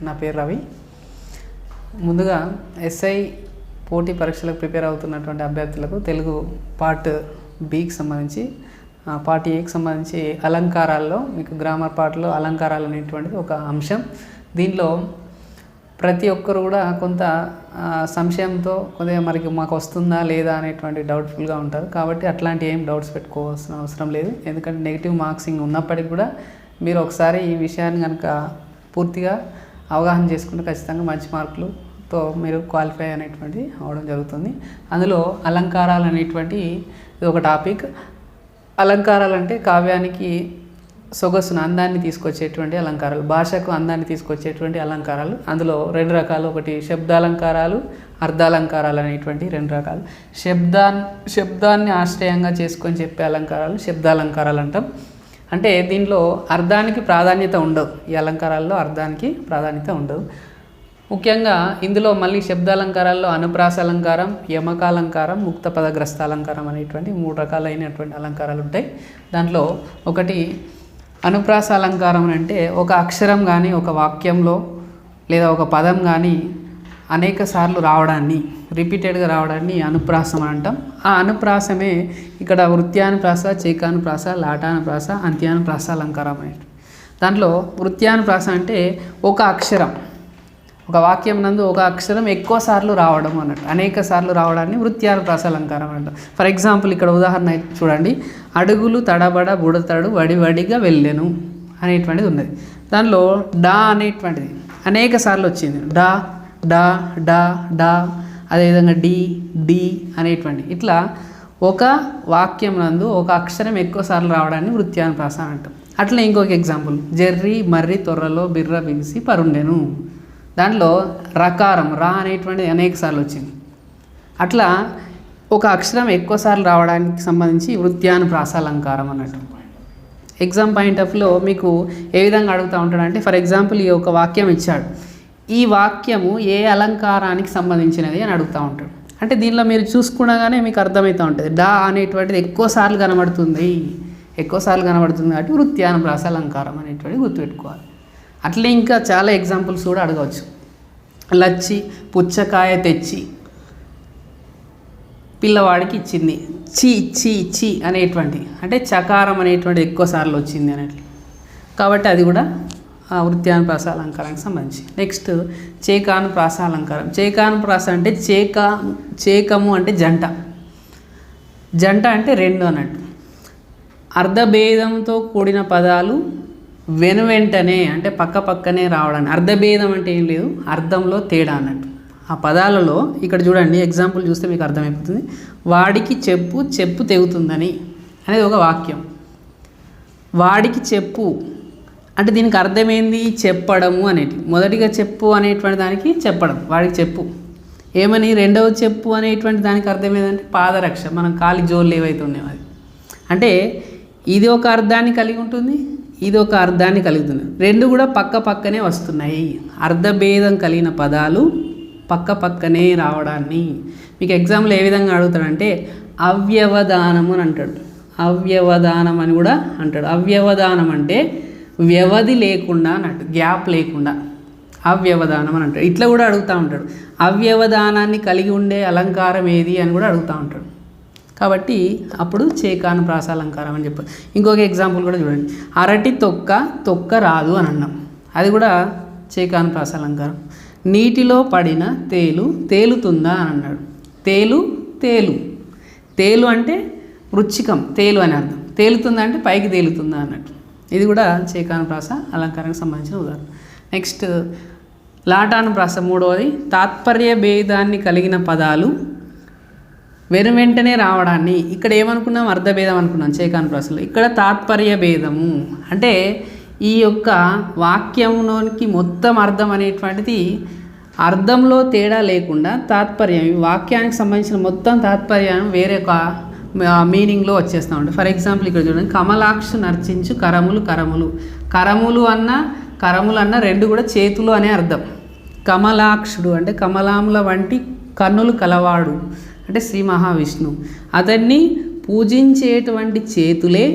నా పేరు రవి. ముందుగా ఎస్ఐ పోటీ పరీక్షలకు ప్రిపేర్ అవుతున్నటువంటి అభ్యర్థులకు తెలుగు పార్ట్ బికి సంబంధించి ఆ, పార్ట్ ఏకి సంబంధించి అలంకారాల్లో మీకు గ్రామర్ పార్ట్లో అలంకారాలు అనేటువంటిది ఒక అంశం. దీనిలో ప్రతి ఒక్కరు కూడా కొంత సంశయంతో కొద్దిగా మనకి మాకు వస్తుందా లేదా అనేటువంటి డౌట్ఫుల్గా ఉంటారు. కాబట్టి అట్లాంటి ఏం డౌట్స్ పెట్టుకోవాల్సిన అవసరం లేదు. ఎందుకంటే నెగిటివ్ మార్క్సింగ్ ఉన్నప్పటికీ కూడా మీరు ఒకసారి ఈ విషయాన్ని కనుక పూర్తిగా అవగాహన చేసుకుంటే ఖచ్చితంగా మంచి మార్కులతో మీరు క్వాలిఫై అనేటువంటి అవడం జరుగుతుంది. అందులో అలంకారాలు అనేటువంటి ఇది ఒక టాపిక్. అలంకారాలు అంటే కావ్యానికి సొగసును అందాన్ని తీసుకొచ్చేటువంటి అలంకారాలు భాషకు అందాన్ని తీసుకొచ్చేటువంటి అలంకారాలు. అందులో రెండు రకాలు ఒకటి శబ్దాలంకారాలు అర్ధాలంకారాలు అనేటువంటి రెండు రకాలు. శబ్దాన్ శబ్దాన్ని ఆశ్రయంగా చేసుకొని చెప్పే అలంకారాలు శబ్దాలంకారాలు అంటాం. అంటే దీనిలో అర్థానికి ప్రాధాన్యత ఉండదు. ఈ అలంకారాల్లో అర్థానికి ప్రాధాన్యత ఉండదు. ముఖ్యంగా ఇందులో మళ్ళీ శబ్దాలంకారాల్లో అనుప్రాస అలంకారం యమకాలంకారం ముక్త పదగ్రస్త అలంకారం అనేటువంటి మూడు రకాలైనటువంటి అలంకారాలు ఉంటాయి. దాంట్లో ఒకటి అనుప్రాస అలంకారం అంటే ఒక అక్షరం కానీ ఒక వాక్యంలో లేదా ఒక పదం కానీ అనేక సార్లు రావడాన్ని రిపీటెడ్గా రావడాన్ని అనుప్రాసం అంటాం. ఆ అనుప్రాసమే ఇక్కడ వృత్యానుప్రాస చేకానుప్రాస లాటానుప్రాస అంత్యానుప్రాస అలంకారం అనేది దాంట్లో వృత్యానుప్రాస అంటే ఒక అక్షరం. ఒక వాక్యం నందు ఒక అక్షరం ఎక్కువ సార్లు రావడం అన్నట్టు. అనేక సార్లు రావడాన్ని వృత్యానుప్రాస అలంకారం అంటాం. ఫర్ ఎగ్జాంపుల్ ఇక్కడ ఉదాహరణ చూడండి. అడుగులు తడబడ బుడతడు వడి వడిగా వెళ్ళెను అనేటువంటిది ఉన్నది. దానిలో డా అనేటువంటిది అనేక సార్లు వచ్చింది. డా డా డా డా అదేవిధంగా డి డి అనేటువంటి ఇట్లా ఒక వాక్యం నందు ఒక అక్షరం ఎక్కువ సార్లు రావడాన్ని వృత్యానుప్రాస అంటాం. అట్లా ఇంకొక ఎగ్జాంపుల్. జెర్రీ మర్రి తొర్రలో బిర్ర బిగిసి పరుండెను. దాంట్లో రకారం రా అనేటువంటిది అనేక సార్లు వచ్చింది. అట్లా ఒక అక్షరం ఎక్కువ సార్లు రావడానికి సంబంధించి వృత్యాను ప్రాసాలంకారం అన్నట్టు. ఎగ్జామ్ పాయింట్ ఆఫ్లో మీకు ఏ విధంగా అడుగుతూ ఉంటాడంటే ఫర్ ఎగ్జాంపుల్ ఈ ఒక వాక్యం ఇచ్చాడు. ఈ వాక్యము ఏ అలంకారానికి సంబంధించినది అని అడుగుతూ ఉంటాడు. అంటే దీనిలో మీరు చూసుకునగానే మీకు అర్థమవుతూ ఉంటుంది. డా అనేటువంటిది ఎక్కువ సార్లు కనబడుతుంది. ఎక్కువ సార్లు కనబడుతుంది కాబట్టి వృత్యానుప్రాస అలంకారం అనేటువంటిది గుర్తుపెట్టుకోవాలి. అట్లే ఇంకా చాలా ఎగ్జాంపుల్స్ కూడా అడగవచ్చు. లచ్చి పుచ్చకాయ తెచ్చి పిల్లవాడికి ఇచ్చింది. చి చి చి అనేటువంటి అంటే చకారం అనేటువంటి ఎక్కువ సార్లు వచ్చింది అనేట్లు కాబట్టి అది కూడా ఆ, వృత్యానుప్రాస అలంకారానికి సంబంధించి. నెక్స్ట్ చేకాను ప్రాస అలంకారం చేకాను ప్రాస అంటే చేక చేకము అంటే జంట. జంట అంటే రెండు అన్నట్టు. అర్ధభేదంతో కూడిన పదాలు వెను వెంటనే అంటే పక్క పక్కనే రావడానికి అర్ధభేదం అంటే ఏం లేదు అర్థంలో తేడా అన్నట్టు. ఆ పదాలలో ఇక్కడ చూడండి ఎగ్జాంపుల్ చూస్తే మీకు అర్థమైపోతుంది. వాడికి చెప్పు చెప్పు తెగుతుందని అనేది ఒక వాక్యం. వాడికి చెప్పు అంటే దీనికి అర్థమైంది? చెప్పడము అనేటి మొదటిగా చెప్పు అనేటువంటి దానికి చెప్పడం. వాడికి చెప్పు. ఏమని? రెండవ చెప్పు అనేటువంటి దానికి అర్థం ఏంటంటే పాదరక్ష. మనం కాలి జోళ్ళు ఏవైతే ఉన్నాయో అది అంటే ఇది ఒక అర్థాన్ని కలిగి ఉంటుంది ఇది ఒక అర్థాన్ని కలుగుతుంది రెండు కూడా పక్క పక్కనే వస్తున్నాయి. అర్ధభేదం కలిగిన పదాలు పక్క పక్కనే రావడాన్ని. మీకు ఎగ్జాంపుల్ ఏ విధంగా అడుగుతాడంటే అవ్యవధానము అని అంటాడు. అవ్యవధానం అని కూడా అంటాడు. అవ్యవధానం అంటే వ్యవధి లేకుండా అన్నట్టు గ్యాప్ లేకుండా. అవ్యవధానం అని అంటాడు ఇట్లా కూడా అడుగుతూ ఉంటాడు. అవ్యవధానాన్ని కలిగి ఉండే అలంకారం ఏది అని కూడా అడుగుతూ ఉంటాడు. కాబట్టి అప్పుడు చేకాను ప్రాస అలంకారం అని చెప్పారు. ఇంకొక ఎగ్జాంపుల్ కూడా చూడండి. అరటి తొక్క తొక్క రాదు అని అన్నాం. అది కూడా చేకాను ప్రాస అలంకారం నీటిలో పడిన తేలు తేలుతుందా అని అన్నాడు. తేలు తేలు. తేలు అంటే వృచ్చికం తేలు అని అర్థం. తేలుతుందా అంటే పైకి తేలుతుందా అన్నట్టు. ఇది కూడా చేకాను ప్రాస అలంకారానికి సంబంధించిన ఉదాహరణ. నెక్స్ట్ లాటాను ప్రాస మూడవది తాత్పర్య భేదాన్ని కలిగిన పదాలు వెను వెంటనే రావడాన్ని. ఇక్కడ ఏమనుకున్నాం? అర్ధభేదం అనుకున్నాం చేకాను ప్రాసలో. ఇక్కడ తాత్పర్య భేదము. అంటే ఈ యొక్క వాక్యంలోనికి మొత్తం అర్థం అనేటువంటిది అర్థంలో తేడా లేకుండా తాత్పర్యం ఈ వాక్యానికి సంబంధించిన మొత్తం తాత్పర్యం వేరే ఒక మీనింగ్లో వచ్చేస్తూ ఉంటుంది ఫర్ ఎగ్జాంపుల్ ఇక్కడ చూడండి కమలాక్షు నర్చించు కరములు కరములు. కరములు అన్న కరములు అన్న రెండు కూడా చేతులు అనే అర్థం. కమలాక్షుడు అంటే కమలాముల వంటి కన్నులు కలవాడు అంటే శ్రీ మహావిష్ణువు. అతన్ని పూజించేటువంటి చేతులే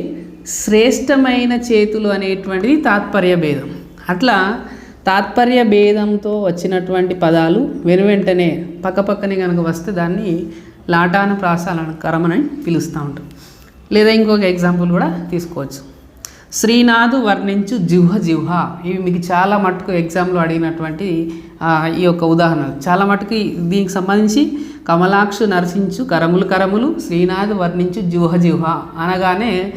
శ్రేష్టమైన చేతులు అనేటువంటిది తాత్పర్య భేదం. అట్లా తాత్పర్య భేదంతో వచ్చినటువంటి పదాలు వెనువెంటనే పక్కపక్కనే కనుక వస్తే దాన్ని లాటాన ప్రాస అని పిలుస్తూ ఉంటాం లేదా ఇంకొక ఎగ్జాంపుల్ కూడా తీసుకోవచ్చు. శ్రీనాథు వర్ణించు జిహ్వ జిహ్వ. ఇవి మీకు చాలా మటుకు ఎగ్జామ్లో అడిగినటువంటి ఈ యొక్క ఉదాహరణ చాలా మటుకు దీనికి సంబంధించి కమలాక్షు నరసించు కరములు కరములు శ్రీనాథ్ వర్ణించు జిహ్వ జిహ్వ అనగానే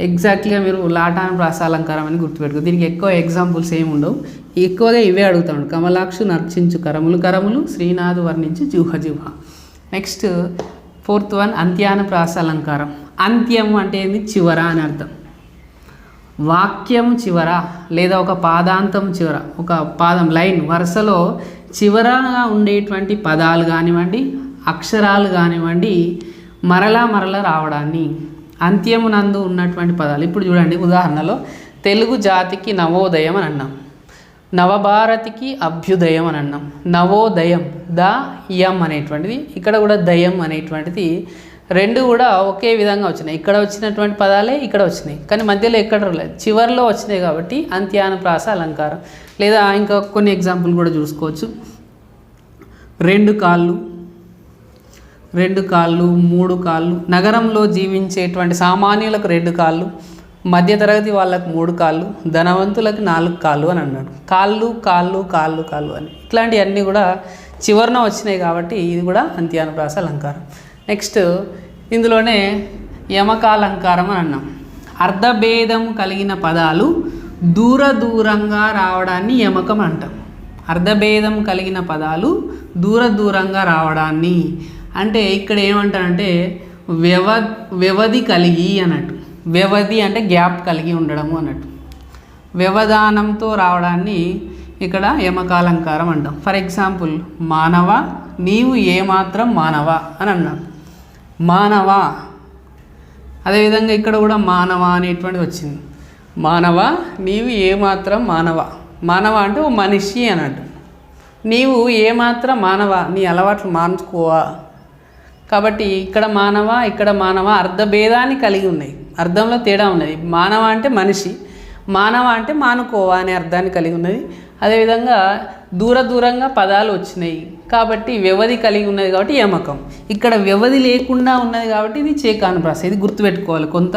ఎగ్జాక్ట్గా మీరు లాటాన ప్రాసాలంకారం అని గుర్తుపెట్టుకో. దీనికి ఎక్కువ ఎగ్జాంపుల్స్ ఏమి ఉండవు. ఎక్కువగా ఇవే అడుగుతాడు. కమలాక్షు నర్చించు కరములు కరములు శ్రీనాథ్ వర్ణించు జిహ్వ జిహ్వ. నెక్స్ట్ ఫోర్త్ వన్ అంత్యాన ప్రాసాలంకారం అంత్యం అంటే ఏంది? చివర అని అర్థం. వాక్యం చివర లేదా ఒక పాదాంతం చివర ఒక పాదం లైన్ వరుసలో చివరగా ఉండేటువంటి పదాలు కానివ్వండి అక్షరాలు కానివ్వండి మరలా మరలా రావడాన్ని అంత్యమునందు ఉన్నటువంటి పదాలు. ఇప్పుడు చూడండి ఉదాహరణలో తెలుగు జాతికి నవోదయం అని అన్నాం. నవభారతికి అభ్యుదయం అని అన్నాం. నవోదయం ద యం అనేటువంటిది. ఇక్కడ కూడా దయం అనేటువంటిది. రెండు కూడా ఒకే విధంగా వచ్చినాయి. ఇక్కడ వచ్చినటువంటి పదాలే ఇక్కడ వచ్చినాయి. కానీ మధ్యలో ఎక్కడ రాలేదు. చివరిలో వచ్చినాయి కాబట్టి అంత్యాన ప్రాస అలంకారం. లేదా ఇంకా కొన్ని ఎగ్జాంపుల్ కూడా చూసుకోవచ్చు. రెండు కాళ్ళు రెండు కాళ్ళు మూడు కాళ్ళు. నగరంలో జీవించేటువంటి సామాన్యులకు రెండు కాళ్ళు. మధ్యతరగతి వాళ్ళకు మూడు కాళ్ళు ధనవంతులకు నాలుగు కాళ్ళు అని అన్నాడు. కాళ్ళు కాళ్ళు కాళ్ళు కాళ్ళు అని. ఇట్లాంటివన్నీ కూడా చివరన వచ్చినాయి కాబట్టి ఇది కూడా అంత్యానుప్రాస అలంకారం. నెక్స్ట్ ఇందులోనే యమకాలంకారం అని అన్నాం. అర్ధభేదం కలిగిన పదాలు దూర దూరంగా రావడాన్ని యమకం అంటాం. అర్ధభేదం కలిగిన పదాలు దూర దూరంగా రావడాన్ని. అంటే ఇక్కడ ఏమంటారంటే వ్యవ వ్యవధి కలిగి అన్నట్టు. వ్యవధి అంటే గ్యాప్ కలిగి ఉండడము అన్నట్టు. వ్యవధానంతో రావడాన్ని ఇక్కడ యమకాలంకారం అంటాం. ఫర్ ఎగ్జాంపుల్ మానవ నీవు ఏమాత్రం మానవ అని అన్నాడు మానవ అదేవిధంగా ఇక్కడ కూడా మానవ అనేటువంటిది వచ్చింది. మానవ నీవు ఏమాత్రం మానవ. మానవ అంటే ఓ మనిషి అన్నట్టు. నీవు ఏమాత్రం మానవ నీ అలవాట్లు మార్చుకోవా? కాబట్టి ఇక్కడ మానవ ఇక్కడ మానవ అర్ధభేదాన్ని కలిగి ఉన్నాయి. అర్థంలో తేడా ఉన్నది. మానవ అంటే మనిషి మానవ అంటే మానుకోవ అనే అర్థాన్ని కలిగి ఉన్నది. అదేవిధంగా దూర దూరంగా పదాలు వచ్చినాయి కాబట్టి వ్యవధి కలిగి ఉన్నది కాబట్టి యమకం. ఇక్కడ వ్యవధి లేకుండా ఉన్నది కాబట్టి ఇది చేకానుప్రాస. ఇది గుర్తుపెట్టుకోవాలి. కొంత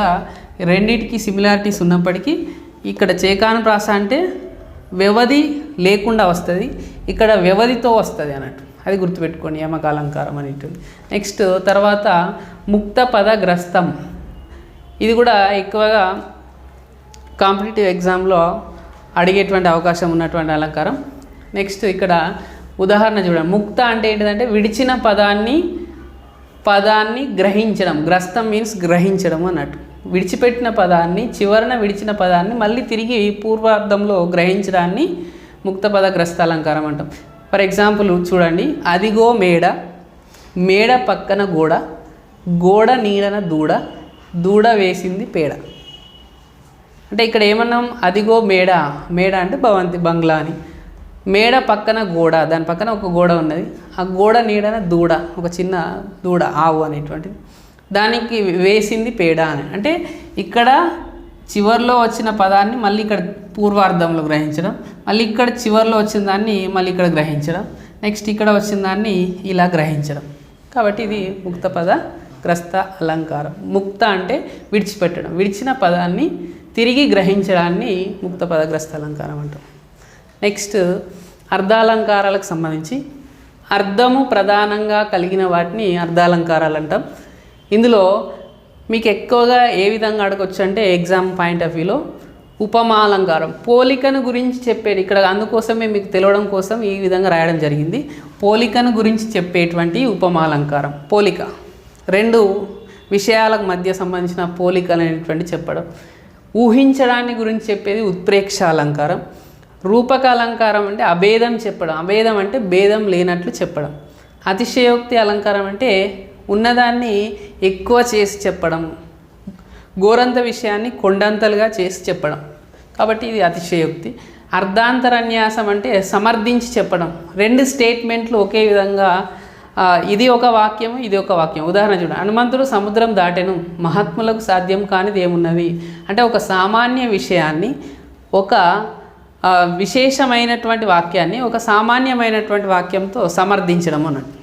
రెండింటికి సిమిలారిటీస్ ఉన్నప్పటికీ ఇక్కడ చేకానుప్రాస అంటే వ్యవధి లేకుండా వస్తుంది. ఇక్కడ వ్యవధితో వస్తుంది అన్నట్టు. అది గుర్తుపెట్టుకోండి యమకాలంకారం అనేటువంటి నెక్స్ట్ తర్వాత ముక్త పద గ్రస్తం ఇది కూడా ఎక్కువగా కాంపిటేటివ్ ఎగ్జామ్లో అడిగేటువంటి అవకాశం ఉన్నటువంటి అలంకారం. నెక్స్ట్ ఇక్కడ ఉదాహరణ చూడండి. ముక్త అంటే ఏంటిదంటే విడిచిన పదాన్ని పదాన్ని గ్రహించడం. గ్రస్తం మీన్స్ గ్రహించడం అన్నట్టు. విడిచిపెట్టిన పదాన్ని చివరన విడిచిన పదాన్ని మళ్ళీ తిరిగి పూర్వార్థంలో గ్రహించడాన్ని ముక్త పద గ్రస్త అలంకారం అంటాం. ఫర్ ఎగ్జాంపుల్ చూడండి అదిగో మేడ మేడ పక్కన గోడ గోడ నీడన దూడ దూడ వేసింది పేడ. అంటే ఇక్కడ ఏమన్నాం? అదిగో మేడ మేడ అంటే భవంతి బంగ్లా అని. మేడ పక్కన గోడ దాని పక్కన ఒక గోడ ఉన్నది. ఆ గోడ నీడన దూడ ఒక చిన్న దూడ ఆవు అనేటువంటిది. దానికి వేసింది పేడ అని. అంటే ఇక్కడ చివర్లో వచ్చిన పదాన్ని మళ్ళీ ఇక్కడ పూర్వార్థంలో గ్రహించడం మళ్ళీ ఇక్కడ చివర్లో వచ్చిన దాన్ని మళ్ళీ ఇక్కడ గ్రహించడం నెక్స్ట్ ఇక్కడ వచ్చిన దాన్ని ఇలా గ్రహించడం. కాబట్టి ఇది ముక్త పద గ్రస్త అలంకారం. ముక్త అంటే విడిచిపెట్టడం. విడిచిన పదాన్ని తిరిగి గ్రహించడాన్ని ముక్త పదగ్రస్త అలంకారం అంటాం. నెక్స్ట్ అర్ధాలంకారాలకు సంబంధించి అర్థము ప్రధానంగా కలిగిన వాటిని అర్ధాలంకారాలు అంటాం. ఇందులో మీకు ఎక్కువగా ఏ విధంగా అడగొచ్చు అంటే ఎగ్జామ్ పాయింట్ ఆఫ్ వ్యూలో ఉపమాలంకారం పోలికను గురించి చెప్పేది ఇక్కడ అందుకోసమే మీకు తెలవడం కోసం ఈ విధంగా రాయడం జరిగింది. పోలికను గురించి చెప్పేటువంటి ఉపమాలంకారం పోలిక. రెండు విషయాలకు మధ్య సంబంధించిన పోలికలు అనేటువంటి చెప్పడం. ఊహించడాన్ని గురించి చెప్పేది ఉత్ప్రేక్ష అలంకారం. రూపక అలంకారం అంటే అభేదం చెప్పడం. అభేదం అంటే భేదం లేనట్లు చెప్పడం. అతిశయోక్తి అలంకారం అంటే ఉన్నదాన్ని ఎక్కువ చేసి చెప్పడం గోరంత విషయాన్ని కొండంతలుగా చేసి చెప్పడం. కాబట్టి ఇది అతిశయోక్తి. అర్ధాంతరన్యాసం అంటే సమర్థించి చెప్పడం. రెండు స్టేట్మెంట్లు ఒకే విధంగా ఇది ఒక వాక్యం ఇది ఒక వాక్యం ఉదాహరణ చూడండి. హనుమంతుడు సముద్రం దాటెను. మహాత్ములకు సాధ్యం కానిది ఏమున్నది అంటే ఒక సామాన్య విషయాన్ని ఒక విశేషమైనటువంటి వాక్యాన్ని ఒక సామాన్యమైనటువంటి వాక్యంతో సమర్థించడం అన్నట్టు.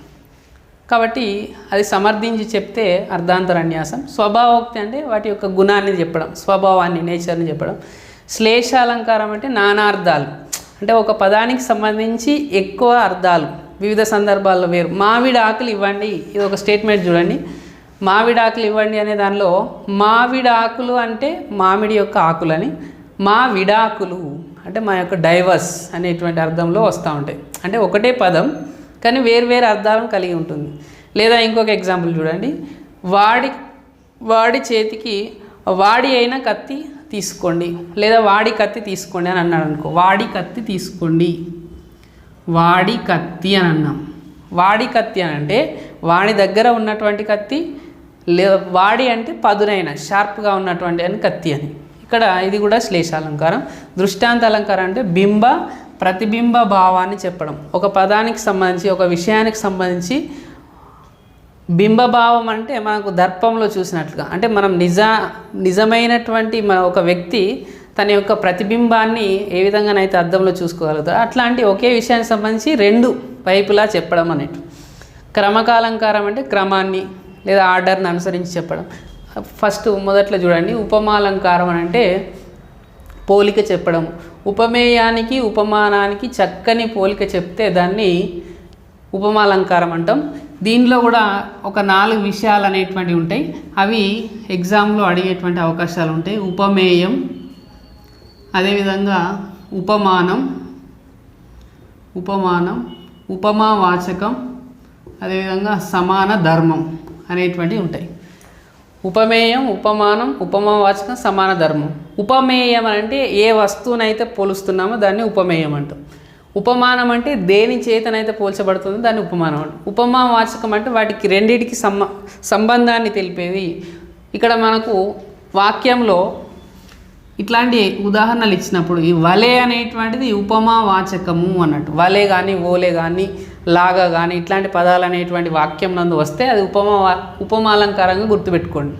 కాబట్టి అది సమర్థించి చెప్తే అర్ధాంతరన్యాసం. స్వభావోక్తి అంటే వాటి యొక్క గుణాన్ని చెప్పడం స్వభావాన్ని నేచర్ని చెప్పడం. శ్లేషాలంకారం అంటే నానార్థాలు అంటే ఒక పదానికి సంబంధించి ఎక్కువ అర్థాలు. వివిధ సందర్భాల్లో వేరు. మామిడి ఆకులు ఇవ్వండి. ఇది ఒక స్టేట్మెంట్ చూడండి. మామిడి ఆకులు ఇవ్వండి అనే దానిలో మామిడి ఆకులు అంటే మామిడి యొక్క ఆకులని మా విడాకులు అంటే మా యొక్క డైవర్స్ అనేటువంటి అర్థంలో వస్తూ ఉంటాయి. అంటే ఒకటే పదం కానీ వేరు వేరు అర్థాలను కలిగి ఉంటుంది. లేదా ఇంకొక ఎగ్జాంపుల్ చూడండి. వాడి వాడి చేతికి వాడి అయిన కత్తి తీసుకోండి. లేదా వాడి కత్తి తీసుకోండి అని అన్నాడు అనుకో. వాడి కత్తి తీసుకోండి. వాడి కత్తి అని అన్నాం. వాడి కత్తి అని అంటే వాడి దగ్గర ఉన్నటువంటి కత్తి లే వాడి అంటే పదునైన షార్ప్గా ఉన్నటువంటి అని కత్తి అని. ఇక్కడ ఇది కూడా శ్లేషాలంకారం. దృష్టాంత అలంకారం అంటే బింబ ప్రతిబింబ భావాన్ని చెప్పడం. ఒక పదానికి సంబంధించి ఒక విషయానికి సంబంధించి బింబభావం అంటే మనకు దర్పంలో చూసినట్లుగా. అంటే మనం నిజ నిజమైనటువంటి మన ఒక వ్యక్తి తన యొక్క ప్రతిబింబాన్ని ఏ విధంగానైతే అద్దంలో చూసుకోగలుగుతారో అట్లాంటి ఒకే విషయానికి సంబంధించి రెండు వైపులా చెప్పడం అనేటు క్రమకాలంకారం అంటే క్రమాన్ని లేదా ఆర్డర్ని అనుసరించి చెప్పడం. ఫస్ట్ మొదట్లో చూడండి ఉపమాలంకారం అని అంటే పోలిక చెప్పడం. ఉపమేయానికి ఉపమానానికి చక్కని పోలిక చెప్తే దాన్ని ఉపమాలంకారం అంటాం దీనిలో కూడా ఒక నాలుగు విషయాలు అనేటువంటివి ఉంటాయి. అవి ఎగ్జామ్లో అడిగేటువంటి అవకాశాలు ఉంటాయి. ఉపమేయం అదేవిధంగా ఉపమానం ఉపమానం ఉపమావాచకం అదేవిధంగా సమాన ధర్మం అనేటువంటివి ఉంటాయి. ఉపమేయం ఉపమానం ఉపమావాచకం సమాన ధర్మం. ఉపమేయం అంటే ఏ వస్తువునైతే పోలుస్తున్నామో దాన్ని ఉపమేయం అంటాం. ఉపమానం అంటే దేని చేతనైతే పోల్చబడుతుందో దాన్ని ఉపమానం అంటాం. ఉపమావాచకం అంటే వాటికి రెండింటికి సంబ సంబంధాన్ని తెలిపేది. ఇక్కడ మనకు వాక్యంలో ఇట్లాంటి ఉదాహరణలు ఇచ్చినప్పుడు ఈ వలే అనేటువంటిది ఉపమా వాచకము అన్నట్టు. వలే కానీ ఓలే కానీ లాగా కానీ ఇట్లాంటి పదాలు అనేటువంటి వాక్యం నందు వస్తే అది ఉపమా ఉపమాలంకారంగా గుర్తుపెట్టుకోండి.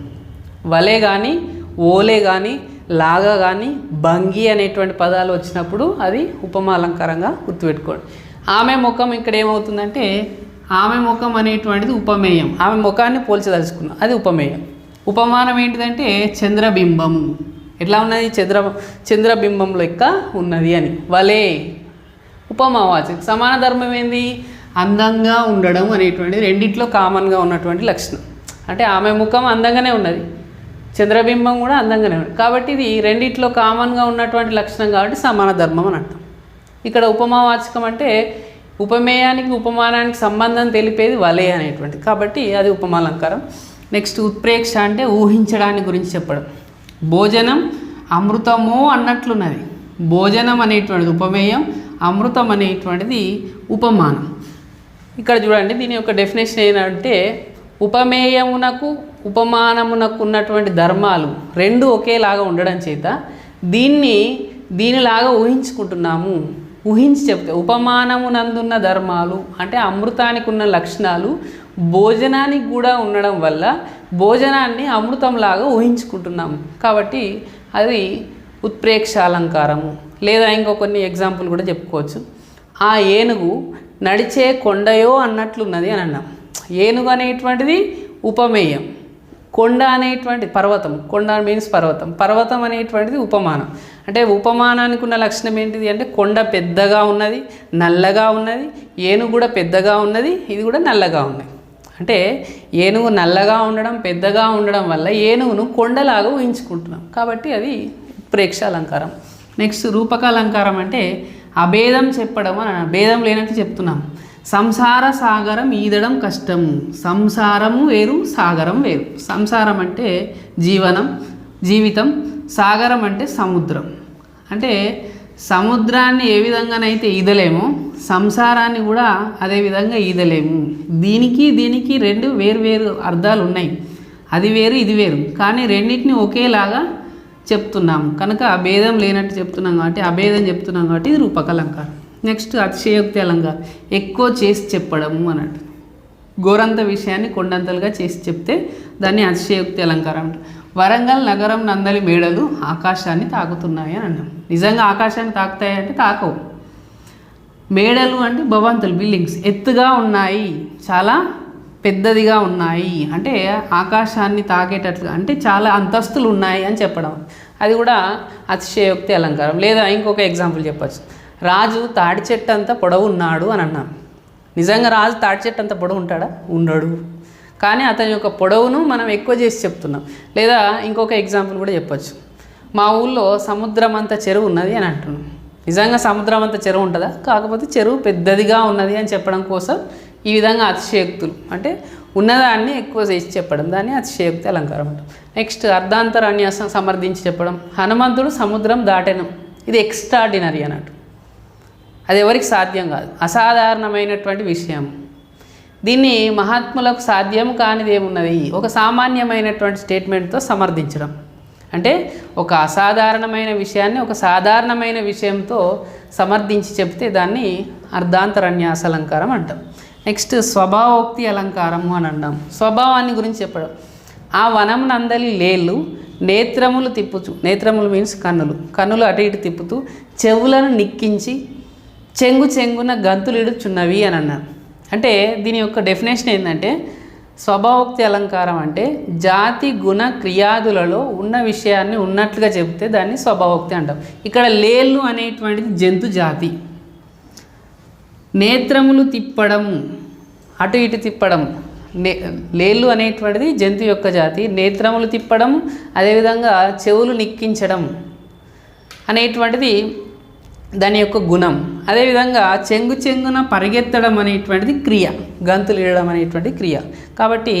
వలే కానీ ఓలే కానీ లాగా కానీ భంగి అనేటువంటి పదాలు వచ్చినప్పుడు అది ఉపమాలంకారంగా గుర్తుపెట్టుకోండి. ఆమె ముఖం ఇక్కడ ఏమవుతుందంటే ఆమె ముఖం అనేటువంటిది ఉపమేయం. ఆమె ముఖాన్ని పోల్చదలుచుకున్నాం అది ఉపమేయం. ఉపమానం ఏంటిదంటే చంద్రబింబము ఎట్లా ఉన్నది? చంద్ర చంద్రబింబం లెక్క ఉన్నది అని. వలే. ఉపమావాచకం. సమాన ధర్మం ఏంది? అందంగా ఉండడం అనేటువంటిది రెండిట్లో కామన్గా ఉన్నటువంటి లక్షణం. అంటే ఆమె ముఖం అందంగానే ఉన్నది. చంద్రబింబం కూడా అందంగానే ఉంది కాబట్టి ఇది రెండిట్లో కామన్గా ఉన్నటువంటి లక్షణం కాబట్టి సమాన ధర్మం అని అర్థం. ఇక్కడ ఉపమావాచకం అంటే ఉపమేయానికి ఉపమానానికి సంబంధం తెలిపేది వలే అనేటువంటిది కాబట్టి అది ఉపమాలంకారం. నెక్స్ట్ ఉత్ప్రేక్ష అంటే ఊహించడాన్ని గురించి చెప్పడం. భోజనం అమృతము అన్నట్లున్నది. భోజనం అనేటువంటిది ఉపమేయం అమృతం అనేటువంటిది ఉపమానం. ఇక్కడ చూడండి దీని యొక్క డెఫినేషన్ ఏంటంటే ఉపమేయమునకు ఉపమానమునకు ఉన్నటువంటి ధర్మాలు రెండు ఒకేలాగా ఉండడం చేత దీన్ని దీనిలాగా ఊహించుకుంటున్నాము. ఊహించి చెప్తే ఉపమానమునందున్న ధర్మాలు అంటే అమృతానికి ఉన్న లక్షణాలు భోజనానికి కూడా ఉండడం వల్ల భోజనాన్ని అమృతంలాగా ఊహించుకుంటున్నాము. కాబట్టి అది ఉత్ప్రేక్షాలంకారము లేదా ఇంకో కొన్ని ఎగ్జాంపుల్ కూడా చెప్పుకోవచ్చు. ఆ ఏనుగు నడిచే కొండయో అన్నట్లున్నది అని అన్నాం. ఏనుగు అనేటువంటిది ఉపమేయం. కొండ అనేటువంటి పర్వతం. కొండ మీన్స్ పర్వతం. పర్వతం అనేటువంటిది ఉపమానం. అంటే ఉపమానానికి ఉన్న లక్షణం ఏంటిది అంటే కొండ పెద్దగా ఉన్నది నల్లగా ఉన్నది ఏనుగు కూడా పెద్దగా ఉన్నది ఇది కూడా నల్లగా ఉన్నది అంటే ఏనుగు నల్లగా ఉండడం పెద్దగా ఉండడం వల్ల ఏనుగును కొండలాగా ఊహించుకుంటున్నాం. కాబట్టి అది ప్రేక్షాలంకారం. నెక్స్ట్ రూపకాలంకారం అంటే అభేదం చెప్పడం అని అన్నాం. భేదం లేనట్టు చెప్తున్నాం. సంసార సాగరం ఈదడం కష్టం. సంసారము వేరు సాగరం వేరు. సంసారం అంటే జీవనం జీవితం. సాగరం అంటే సముద్రం. అంటే సముద్రాన్ని ఏ విధంగానైతే ఈదలేమో సంసారాన్ని కూడా అదే విధంగా ఈదలేము. దీనికి దీనికి రెండు వేరు వేరు అర్థాలు ఉన్నాయి. అది వేరు ఇది వేరు. కానీ రెండింటిని ఒకేలాగా చెప్తున్నాము. కనుక అభేదం లేనట్టు చెప్తున్నాం కాబట్టి అభేదం చెప్తున్నాం కాబట్టి ఇది రూపకలంకారం నెక్స్ట్ అతిశయోక్తి అలంకారం. ఎక్కువ చేసి చెప్పడము అన్నట్టు. ఘోరంత విషయాన్ని కొండంతలుగా చేసి చెప్తే దాన్ని అతిశయోక్తి అలంకారం వరంగల్ నగరం నందలి మేడలు ఆకాశాన్ని తాకుతున్నాయి అని అన్నాం. నిజంగా ఆకాశాన్ని తాకుతాయి అంటే తాకవు. మేడలు అంటే భవంతులు బిల్డింగ్స్. ఎత్తుగా ఉన్నాయి. చాలా పెద్దదిగా ఉన్నాయి. అంటే ఆకాశాన్ని తాకేటట్లుగా అంటే చాలా అంతస్తులు ఉన్నాయి అని చెప్పడం. అది కూడా అతిశయోక్తి అలంకారం. లేదా ఇంకొక ఎగ్జాంపుల్ చెప్పచ్చు. రాజు తాడి చెట్టు అంత పొడవు ఉన్నాడు అని అన్నాం. నిజంగా రాజు తాడి చెట్టు అంత పొడవు ఉంటాడా? ఉండడు. కానీ అతని యొక్క పొడవును మనం ఎక్కువ చేసి చెప్తున్నాం. లేదా ఇంకొక ఎగ్జాంపుల్ కూడా చెప్పచ్చు. మా ఊళ్ళో సముద్రం అంత చెరువు ఉన్నది అని అంటున్నాం. నిజంగా సముద్రం అంత చెరువు ఉంటుందా? కాకపోతే చెరువు పెద్దదిగా ఉన్నది అని చెప్పడం కోసం ఈ విధంగా అతిశయోక్తులు. అంటే ఉన్నదాన్ని ఎక్కువ చేసి చెప్పడం దాన్ని అతిశయోక్తి అలంకారం అంటాం నెక్స్ట్ అర్ధాంతరాన్యాసం సమర్థించి చెప్పడం హనుమంతుడు సముద్రం దాటెను. ఇది ఎక్స్ట్రాడినరీ అన్నట్టు. అది ఎవరికి సాధ్యం కాదు. అసాధారణమైనటువంటి విషయం. దీన్ని మహాత్ములకు సాధ్యం కానిది ఏమున్నది? ఒక సామాన్యమైనటువంటి స్టేట్మెంట్తో సమర్థించడం. అంటే ఒక అసాధారణమైన విషయాన్ని ఒక సాధారణమైన విషయంతో సమర్థించి చెప్తే దాన్ని అర్ధాంతరన్యాస అలంకారం అంటాం. నెక్స్ట్ స్వభావోక్తి అలంకారము అని అంటాం. స్వభావాన్ని గురించి చెప్పడం. ఆ వనం నందలి లేళ్ళు నేత్రములు తిప్పుచు నేత్రములు మీన్స్ కన్నులు. కన్నులు అటు ఇటు తిప్పుతూ చెవులను నిక్కించి చెంగు చెంగున గంతులిడుచున్నవి అని అన్నారు. అంటే దీని యొక్క డెఫినేషన్ ఏంటంటే స్వభావోక్తి అలంకారం అంటే జాతి గుణ క్రియాదులలో ఉన్న విషయాన్ని ఉన్నట్లుగా చెబితే దాన్ని స్వభావోక్తి అంటాం. ఇక్కడ లేళ్ళు అనేటువంటిది జంతు జాతి. నేత్రములు తిప్పడం అటు ఇటు తిప్పడం. నే లేళ్ళు అనేటువంటిది జంతు యొక్క జాతి. నేత్రములు తిప్పడం అదేవిధంగా చెవులు నిక్కించడం అనేటువంటిది దాని యొక్క గుణం. అదేవిధంగా చెంగు చెంగున పరిగెత్తడం అనేటువంటిది క్రియ. గంతులు ఇడడం అనేటువంటి క్రియ. కాబట్టి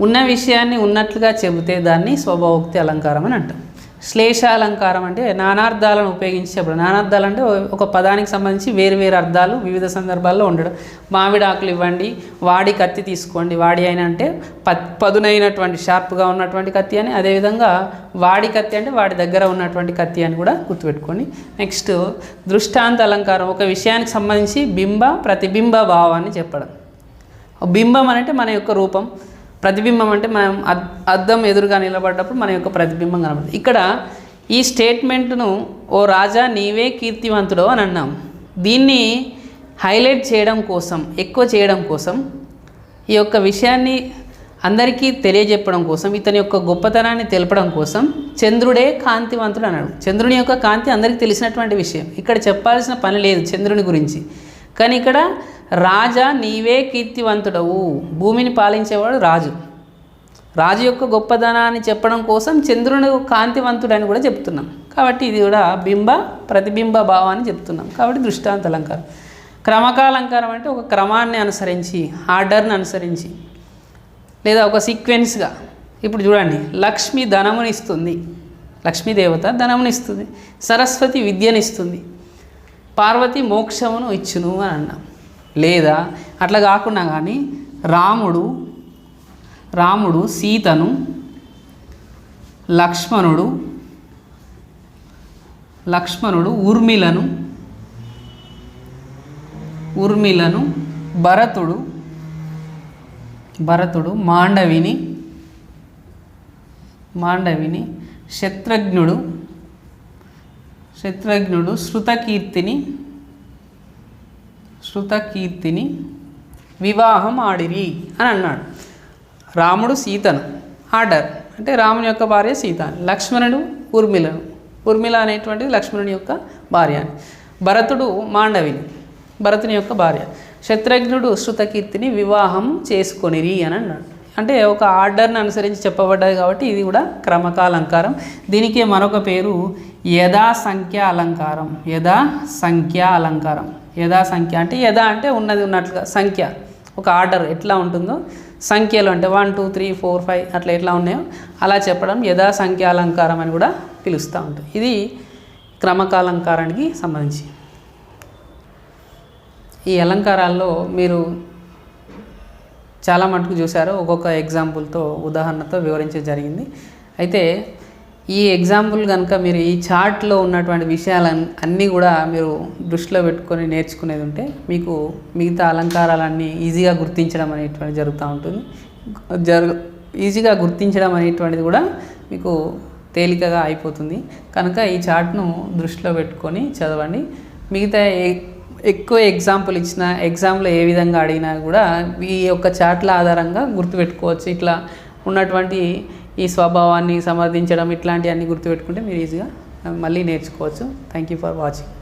ఉన్న విషయాన్ని ఉన్నట్లుగా చెబితే దాన్ని స్వభావోక్తి అలంకారం అని అంటాం. శ్లేష అలంకారం అంటే నానార్థాలను ఉపయోగించేప్పుడు నానార్థాలు అంటే ఒక పదానికి సంబంధించి వేరు వేరు అర్థాలు వివిధ సందర్భాల్లో ఉండడం. మామిడి ఆకులు ఇవ్వండి వాడి కత్తి తీసుకోండి. వాడి అయిన అంటే ప పదునైనటువంటి షార్ప్గా ఉన్నటువంటి కత్తి అని అదేవిధంగా వాడి కత్తి అంటే వాడి దగ్గర ఉన్నటువంటి కత్తి అని కూడా గుర్తుపెట్టుకోండి. నెక్స్ట్ దృష్టాంత అలంకారం. ఒక విషయానికి సంబంధించి బింబ ప్రతిబింబ భావాన్ని చెప్పడం. బింబం అంటే మన యొక్క రూపం. ప్రతిబింబం అంటే మనం అద్ అద్దం ఎదురుగా నిలబడ్డప్పుడు మన యొక్క ప్రతిబింబం కనబడుతుంది. ఇక్కడ ఈ స్టేట్మెంట్ను ఓ రాజా నీవే కీర్తివంతుడు అని అన్నాం. దీన్ని హైలైట్ చేయడం కోసం ఎక్కువ చేయడం కోసం ఈ యొక్క విషయాన్ని అందరికీ తెలియజెప్పడం కోసం ఇతని యొక్క గొప్పతనాన్ని తెలపడం కోసం చంద్రుడే కాంతివంతుడు అన్నాడు. చంద్రుని యొక్క కాంతి అందరికీ తెలిసినటువంటి విషయం. ఇక్కడ చెప్పాల్సిన పని లేదు చంద్రుని గురించి. కానీ ఇక్కడ రాజా నీవే కీర్తివంతుడవు. భూమిని పాలించేవాడు రాజు. రాజు యొక్క గొప్పదనాన్ని చెప్పడం కోసం చంద్రుని కాంతివంతుడని కూడా చెప్తున్నాం. కాబట్టి ఇది కూడా బింబ ప్రతిబింబ భావాన్ని చెప్తున్నాం. కాబట్టి దృష్టాంత అలంకారం. క్రమకాలంకారం అంటే ఒక క్రమాన్ని అనుసరించి ఆర్డర్ని అనుసరించి లేదా ఒక సీక్వెన్స్గా. ఇప్పుడు చూడండి లక్ష్మి ధనమునిస్తుంది లక్ష్మీదేవత ధనమునిస్తుంది సరస్వతి విద్యనిస్తుంది పార్వతి మోక్షమును ఇచ్చును అని అన్నాం. లేదా? అట్లా కాకుండా కానీ రాముడు రాముడు సీతను లక్ష్మణుడు లక్ష్మణుడు ఊర్మిలను ఊర్మిలను భరతుడు భరతుడు మాండవిని మాండవిని శత్రుఘ్నుడు శత్రుఘ్నుడు శృతకీర్తిని శృతకీర్తిని వివాహం ఆడిరి అని అన్నాడు. రాముడు సీతను. ఆర్డర్. అంటే రాముని యొక్క భార్య సీత. లక్ష్మణుడు ఊర్మిలను ఊర్మిళ అనేటువంటిది లక్ష్మణుని యొక్క భార్య. అని భరతుడు మాండవిని. భరతుని యొక్క భార్య. శత్రుఘ్నుడు శృతకీర్తిని వివాహం చేసుకొనిరి అని అన్నాడు. అంటే ఒక ఆర్డర్ని అనుసరించి చెప్పబడ్డది కాబట్టి ఇది కూడా క్రమకాలంకారం. దీనికి మరొక పేరు యథా సంఖ్య అలంకారం. యథా సంఖ్య అలంకారం. యథా సంఖ్య అంటే యథా అంటే ఉన్నది ఉన్నట్లుగా సంఖ్య. ఒక ఆర్డర్ ఎట్లా ఉంటుందో సంఖ్యలు అంటే one two three four five అట్లా ఎట్లా ఉన్నాయో అలా చెప్పడం యథా సంఖ్య అలంకారం అని కూడా పిలుస్తూ ఉంటుంది ఇది క్రమకాలంకారానికి సంబంధించి. ఈ అలంకారాల్లో మీరు చాలా మటుకు చూశారు. ఒక్కొక్క ఎగ్జాంపుల్తో ఉదాహరణతో వివరించడం జరిగింది. అయితే ఈ ఎగ్జాంపుల్ కనుక మీరు ఈ చార్ట్లో ఉన్నటువంటి విషయాలు అన్నీ కూడా మీరు దృష్టిలో పెట్టుకొని నేర్చుకునేది ఉంటే మీకు మిగతా అలంకారాలన్నీ ఈజీగా గుర్తించడం అనేటువంటి జరుగుతూ ఉంటుంది. జరుగు ఈజీగా గుర్తించడం అనేటువంటిది కూడా మీకు తేలికగా అయిపోతుంది. కనుక ఈ చార్ట్ను దృష్టిలో పెట్టుకొని చదవండి. మిగతా ఎక్కువ ఎగ్జాంపుల్ ఇచ్చిన ఎగ్జామ్లో ఏ విధంగా అడిగినా కూడా ఈ యొక్క చార్ట్ల ఆధారంగా గుర్తుపెట్టుకోవచ్చు. ఇట్లా ఉన్నటువంటి ఈ స్వభావాన్ని సమర్థించడం ఇట్లాంటివన్నీ గుర్తుపెట్టుకుంటే మీరు ఈజీగా మళ్ళీ నేర్చుకోవచ్చు. Thank you for watching